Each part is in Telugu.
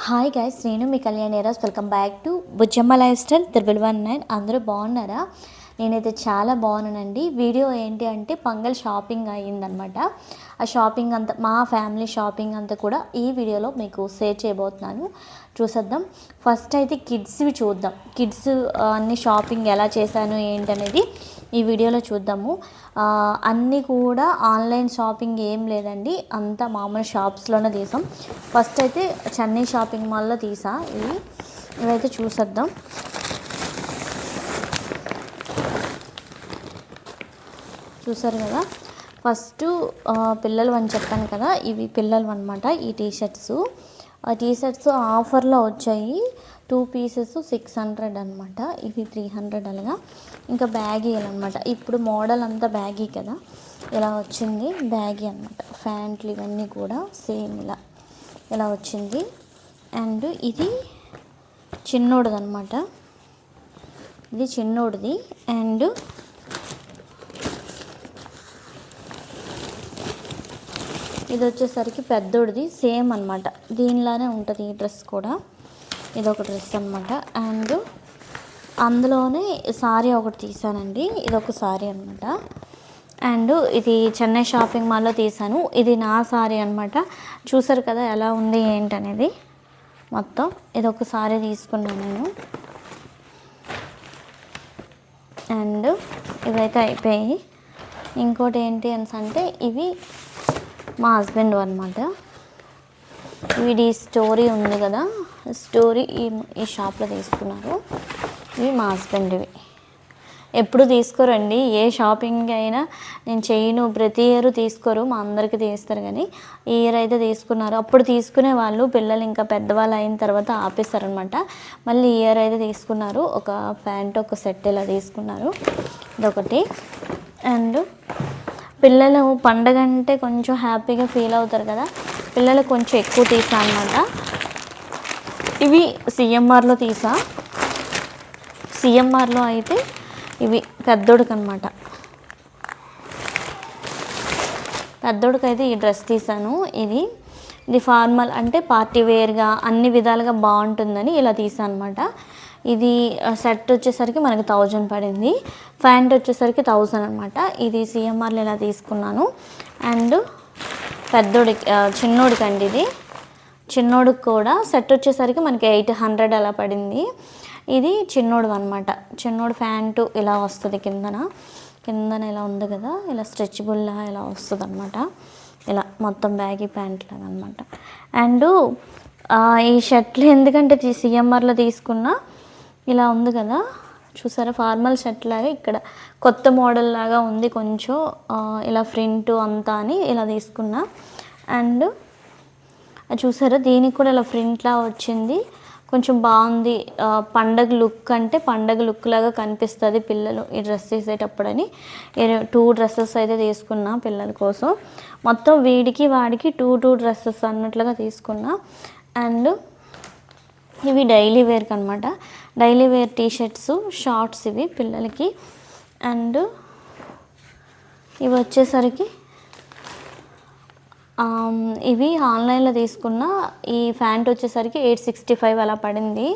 హాయ్ గైస్ నేను మీ Kalyan ఏరాజ్ welcome back to Bujjamma lifestyle triple one nine అందరూ బాగున్నారా? నేనైతే చాలా బాగున్నానండి. వీడియో ఏంటి అంటే పంగల్ షాపింగ్ అయ్యిందనమాట ఆ షాపింగ్ అంతా మా ఫ్యామిలీ షాపింగ్ అంతా కూడా ఈ వీడియోలో మీకు షేర్ చేయబోతున్నాను. చూసేద్దాం. ఫస్ట్ అయితే కిడ్స్వి చూద్దాం. కిడ్స్ అన్ని షాపింగ్ ఎలా చేశాను ఏంటనేది ఈ వీడియోలో చూద్దాము. అన్నీ కూడా ఆన్లైన్ షాపింగ్ ఏం లేదండి. అంతా మామూలు షాప్స్లోనే తీసాం. ఫస్ట్ అయితే చెన్నై షాపింగ్ మాల్లో తీసా. ఇవి ఇవైతే చూసేద్దాం. చూసారు కదా? ఫస్ట్ పిల్లలు అని చెప్పాను కదా? ఇవి పిల్లలు అనమాట ఈ టీ షర్ట్స్ ఆ టీ షర్ట్స్ ఆఫర్లో వచ్చాయి. టూ పీసెస్ సిక్స్ హండ్రెడ్ అనమాట ఇవి త్రీ హండ్రెడ్ అలాగా ఇంకా బ్యాగీ అనమాట ఇప్పుడు మోడల్ అంతా బ్యాగీ కదా. ఇలా వచ్చింది. బ్యాగీ అనమాట ఫ్యాంట్లు ఇవన్నీ కూడా సేమ్ ఇలా. ఇలా వచ్చింది. అండ్ ఇది చిన్నోడిది అనమాట ఇది చిన్నోడిది. అండ్ ఇది వచ్చేసరికి పెద్దోడిది. సేమ్ అనమాట దీనిలానే ఉంటుంది ఈ డ్రెస్ కూడా. ఇది ఒక డ్రెస్ అనమాట అండ్ అందులోనే సారీ ఒకటి తీసానండి. ఇది ఒక సారీ అనమాట అండ్ ఇది చెన్నై షాపింగ్ మాల్లో తీసాను. ఇది నా సారీ అనమాట చూసారు కదా ఎలా ఉంది ఏంటనేది? మొత్తం ఇది ఒక సారీ తీసుకున్నాను నేను. అండ్ ఇవైతే అయిపోయాయి. ఇంకోటి ఏంటి అని అంటే ఇవి మా హస్బెండ్ అనమాట వీడి స్టోరీ ఉంది కదా స్టోరీ ఈ ఈ షాప్లో తీసుకున్నారు. ఇవి మా హస్బెండ్ ఇవి ఎప్పుడు తీసుకోరండి ఏ షాపింగ్ అయినా నేను చేయను ప్రతి ఇయర్ తీసుకోరు మా అందరికీ తీస్తారు కానీ ఈ ఇయర్ అయితే తీసుకున్నారు. అప్పుడు తీసుకునే వాళ్ళు పిల్లలు ఇంకా పెద్దవాళ్ళు అయిన తర్వాత ఆపేస్తారనమాట మళ్ళీ ఈ ఇయర్ అయితే తీసుకున్నారు. ఒక ప్యాంట్ ఒక సెట్ ఇలా తీసుకున్నారు. ఇదొకటి. అండ్ పిల్లలు పండగ అంటే కొంచెం హ్యాపీగా ఫీల్ అవుతారు కదా పిల్లలు కొంచెం ఎక్కువ తీసా అనమాట. ఇవి సిఎంఆర్లో తీసా. సిఎంఆర్లో అయితే ఇవి పెద్దోడికి అనమాట అయితే ఈ డ్రెస్ తీసాను. ఇది ఇది ఫార్మల్ అంటే పార్టీ వేర్గా అన్ని విధాలుగా బాగుంటుందని ఇలా తీసాను అనమాట ఇది సెట్ వచ్చేసరికి మనకి థౌజండ్ పడింది. ప్యాంట్ వచ్చేసరికి థౌజండ్ అనమాట. ఇది సిఎంఆర్లో ఇలా తీసుకున్నాను. అండ్ పెద్దోడికి చిన్నోడికండి అండి ఇది. చిన్నోడికి కూడా సెట్ వచ్చేసరికి మనకి ఎయిట్ హండ్రెడ్ అలా పడింది. ఇది చిన్నోడు అనమాట చిన్నోడు ప్యాంటు ఇలా వస్తుంది కిందన. కిందన ఇలా ఉంది కదా ఇలా స్ట్రెచబుల్లా ఇలా వస్తుంది అనమాట ఇలా మొత్తం బ్యాగీ ప్యాంట్ లాగా అనమాట అండ్ ఈ షర్ట్లు ఎందుకంటే సిఎంఆర్లో తీసుకున్న ఇలా ఉంది కదా. చూసారా ఫార్మల్ షర్ట్ లాగా ఇక్కడ కొత్త మోడల్ లాగా ఉంది కొంచెం. ఇలా ఫ్రింట్ అంతా అని ఇలా తీసుకున్నా. అండ్ అది చూసారా? దీనికి కూడా ఇలా ప్రింట్లా వచ్చింది. కొంచెం బాగుంది. పండగ లుక్ అంటే పండగ లుక్ లాగా కనిపిస్తుంది పిల్లలు ఈ డ్రెస్ వేసేటప్పుడని టూ డ్రెస్సెస్ అయితే తీసుకున్నా పిల్లల కోసం. మొత్తం వీడికి వాడికి టూ టూ డ్రెస్సెస్ అన్నట్లుగా తీసుకున్నా. అండ్ ఇవి డైలీ వేర్కి అనమాట daily wear T shirts shorts ఇవి పిల్లలకి. అండ్ ఇవి వచ్చేసరికి ఇవి ఆన్లైన్లో తీసుకున్న ఈ ఫ్యాంట్ వచ్చేసరికి ఎయిట్ సిక్స్టీ ఫైవ్ అలా పడింది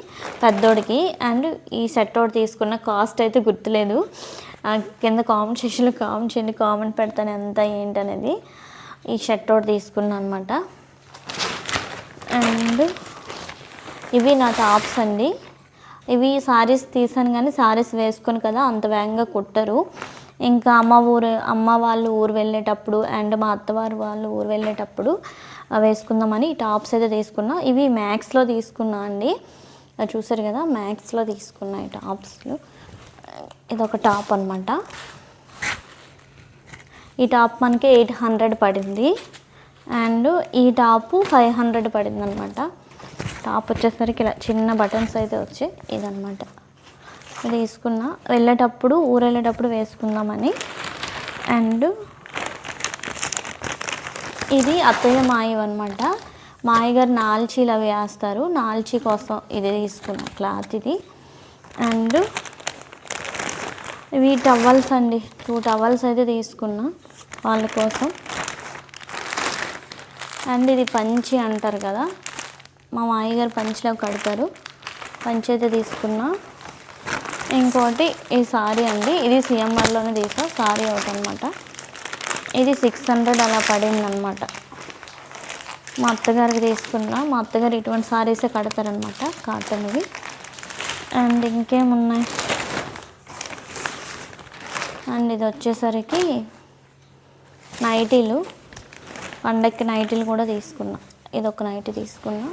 పెద్దోడికి. అండ్ ఈ షర్ట్ ఒకటి తీసుకున్న కాస్ట్ అయితే గుర్తులేదు. కింద కామెంట్ సెక్షన్లో కామెంట్ చేయండి కామెంట్ పెడతాను ఎంత ఏంటనేది. ఈ షర్ట్ ఒకటి తీసుకున్నాను అనమాట అండ్ ఇవి నా టాప్స్ అండి. ఇవి సారీస్ తీసాను కానీ సారీస్ వేసుకొని కదా అంత వేగంగా కుట్టరు. ఇంకా అమ్మ ఊరు అమ్మ వాళ్ళు ఊరు వెళ్ళేటప్పుడు అండ్ మా అత్తవారు వాళ్ళు ఊరు వెళ్ళేటప్పుడు వేసుకుందామని ఈ టాప్స్ అయితే తీసుకున్నా. ఇవి మ్యాక్స్లో తీసుకున్నా అండి. అది చూసారు కదా మ్యాక్స్లో తీసుకున్నా ఈ టాప్స్లో. ఇదొక టాప్ అనమాట ఈ టాప్ మనకి ఎయిట్ హండ్రెడ్ పడింది. అండ్ ఈ టాప్ ఫైవ్ హండ్రెడ్ పడింది అనమాట టాప్ వచ్చేసరికి ఇలా చిన్న బటన్స్ అయితే వచ్చాయి ఇదనమాట తీసుకున్నా వెళ్ళేటప్పుడు ఊరు వెళ్ళేటప్పుడు వేసుకుందామని. అండ్ ఇది అత్తయ్య మాయవ్ అనమాట మాయ గారు నాల్చీలు అవి వేస్తారు. నాల్చీ కోసం ఇది తీసుకున్నా క్లాత్ ఇది. అండ్ ఇవి టవల్స్ అండి. టూ టవల్స్ అయితే తీసుకున్నా వాళ్ళ కోసం. అండ్ ఇది పంచి అంటారు కదా. మా మాయగారు పంచిలో కడతారు. పంచి అయితే తీసుకున్నా. ఇంకోటి ఈ సారీ అండి. ఇది సిఎంఆర్లోనే తీసా సారీ ఒకటి అనమాట ఇది సిక్స్ హండ్రెడ్ అలా పడిందనమాట మా అత్తగారికి తీసుకున్నా. మా అత్తగారు ఇటువంటి సారీసే కడతారనమాట కాటన్వి అండ్ ఇంకేమున్నాయి? అండ్ ఇది వచ్చేసరికి నైటీలు. పండక్కి నైటీలు కూడా తీసుకున్నా. ఇది ఒక నైటీ తీసుకున్నా.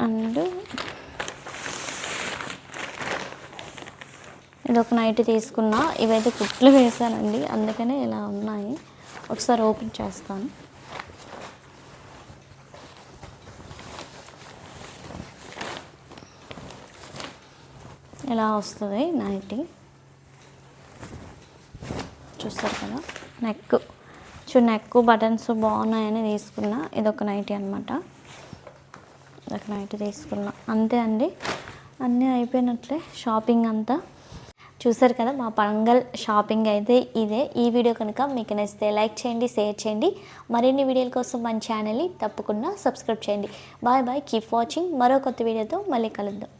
అండ్ ఇదొక నైట్ తీసుకున్నా ఇవైతే కుట్లు వేసానండి అందుకనే ఇలా ఉన్నాయి. ఒకసారి ఓపెన్ చేస్తాను. ఇలా వస్తుంది నైటీ? చూస్తారు కదా నెక్. చూ నెక్ బటన్స్ బాగున్నాయని తీసుకున్నా. ఇది ఒక నైటీ అనమాట ఇదొక నైటీ తీసుకున్నా. అంతే అండి. అన్నీ అయిపోయినట్లే. షాపింగ్ అంతా చూసారు కదా మా పంగల్ షాపింగ్ అయితే ఇదే. ఈ వీడియో కనుక మీకు నచ్చితే లైక్ చేయండి షేర్ చేయండి. మరిన్ని వీడియోల కోసం మన ఛానల్ని తప్పకుండా సబ్స్క్రైబ్ చేయండి. Bye bye keep watching. మరో కొత్త వీడియోతో మళ్ళీ కలుద్దాం.